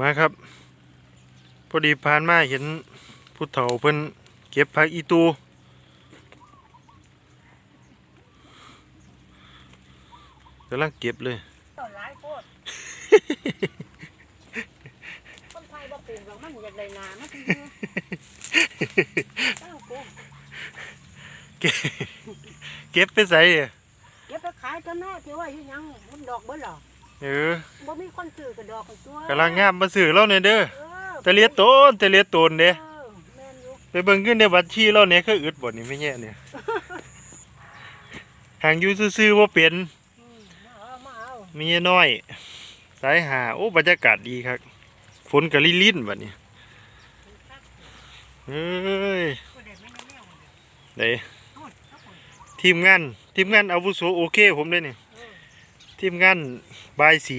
มาครับ พอดีผ่านมาเห็นผู้เฒ่าเพิ่นเก็บผักอีตู กำลังเก็บเลยต้นหลายโคตรคนไทยบ่ปลูกหรอกมันอยากได้นามันถึงเนื้อเอ้าปลูกเก็บเก็บไปใส่ เออบ่มีคนซื้อกับดอกของตัวกำลังงามมาซื้อเราเนี่ยเด้อเออแต่เลียดโตนแต่เลียดโตนเด้เออแม่นอยู่ไปเบิ่งขึ้นในบัญชีเราเนี่ยคืออึดบ่นี่ไม่แย่เนี่ยหางอยู่ซื่อๆว่าเป็นอืมมาเอามาเอามีน้อยสายหาโอ้บรรยากาศดีครับฝนกะลิลิ่นบัดนี้เอ้ยบ่ได้ไม่แน่วเด้โอ้ยเอาไปทีมงานทีมงานอาวุโสโอเคผมเลยนี่เออ ทีมงานบายสี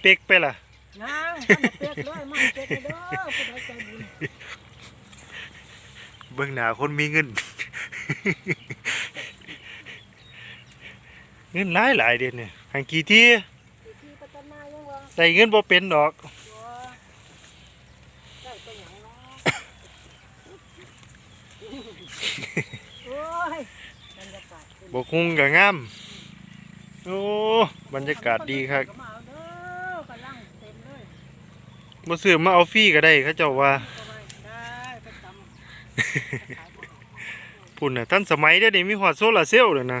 เป็กไปล่ะนางมันเป็ดเลยมันเป็ดเลยเด้อผู้ใดใจบุญเบิ่งหน้าคนมีเงิน เงินหลายหลายเด่นเนี่ยหางกี่ที่ที่พัฒนายังว่าใส่เงินบ่เป็นดอกตัวได้ตัวหยังเนาะโอ้ยบรรยากาศเป็นบกคุงกับงาม โอ้บรรยากาศดีครับก็มาเอาเด้อกำลังเต็มเลยมาซื้อมาเอาฟรีก็ได้เขาเจ้าว่าก็ไม่ได้ไปตำพุ่นน่ะท่านสมัยได้อนี่มีหอดโซลาร์เซลล์เลยนะ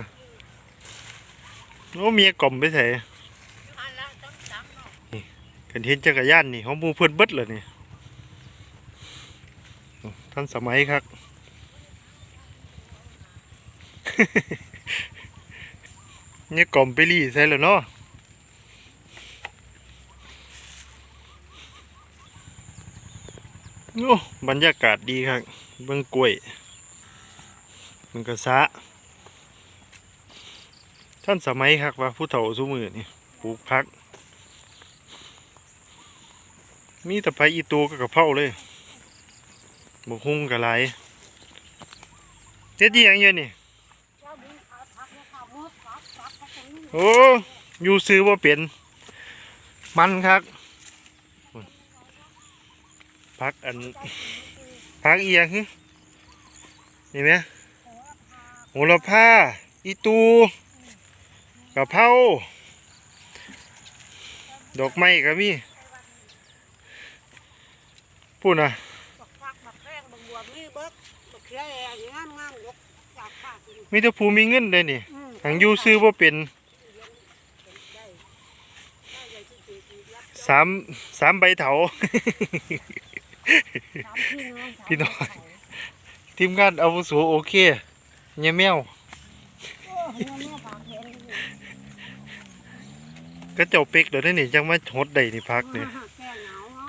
โอ้เมียกล่อมไปใส่อันละต้องตำเนาะกันเห็นจักรยานนี่ของหมูเพื่อนเบิดเลยนี่ท่านสมัยครับเนี่ยกล่อมไปรีใส่แล้วเนาะโอ้บรรยากาศดีครับเบิ่งกล้วยเบิ่งกระสะท่านสมัยครับว่าผู้เฒ่าสุมือนี่ปลูกพัก มีแต่ไผอีตูกับกระเพราเลยบกฮุ่งกับไหลเจ็ดอีหยังเยอะนี่ โอ้อยู่ซื้อว่าเป็นมันครับพักอันพักอีหยังฮึนี่ไหมโหระพาอีตูกระเพราดอกไม้ก็มีพูดนะบักผักบักแข้งบักบวบนี่เบิกบักเขียแอร์อย่างงามงามยกจากผ้ากินมีแต่ผู้มีเงินเลยนี่อืมทางอยู่ซื้อว่าเป็น ได้ได้ใหญ่ที่สุดอีกแล้ว สามสามใบเถาสามพี่น้องพี่น้อง ทีมงานอาวุโสโอเคเนี่ยแมวโอ้ยเนี่ยแม่ฝากเห็นอยู่ก็เจ้าเป็กเดี๋ยวนี้จังมาหดได้นี่พักเนี่ยแก้หนาวเนาะ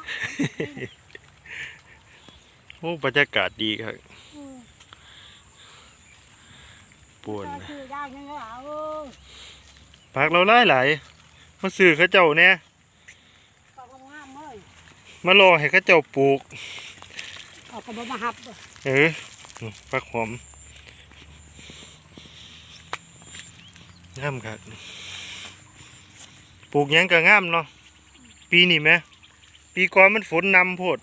โอ้บรรยากาศดีครับอืมปวนก็นะคือได้ยังไงเอาเออพักเราหลายหลายๆมาซื้อเขาเจ้าเนี่ยก็งามเลย มารอให้เขาเจ้าปลูกเอาก็บ่มาหับเออพักหอมงามครับปลูกหยังก็งามเนาะปีนี้ไหมปีก่อนมันฝนนำโพด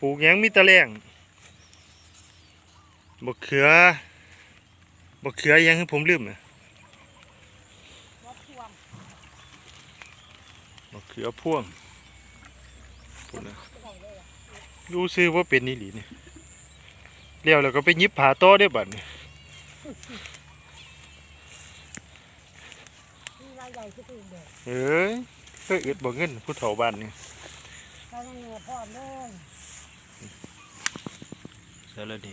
ปลูกหยังมีแตะแรงบกเขือบักเขือยังให้ผมลืมอะรถพ่วงบักเขือพ่วงพูดนะ รู้ซื้อว่าเป็นนี่หลีเนี่ยเลี้ยวแล้วก็ไปหยิบผาโต้ได้อบัดนี่มีรายใหญ่ที่สุดเลยเอ้ยก็อึดบ่เงินผู้เฒ่าบ้านนี่เรายังเหนือพ่อเลยเสร็จแล้วดี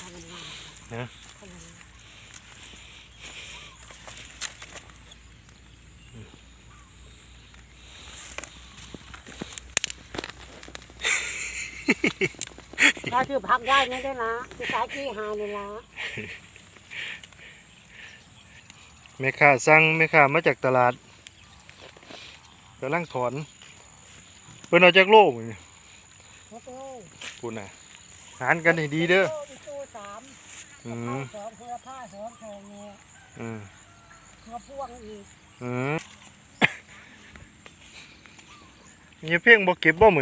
ทำงานนะ ทำงาน ถ้าถือพักได้นะได้นะจะสายกี่หาเลยนะแม่ค้าสั่งแม่ค้ามาจากตลาดกำลังถอนเพิ่นเอาจากโลกนี่โอ้โหพูดน่ะหารกันให้ดีเด้ออีตู้สามอืมสองเพื่อผ้าสองแทงเนี่ยอืมเพื่อพ่วงอีกอืมมีเพียงบ่เก็บบ่เหมือน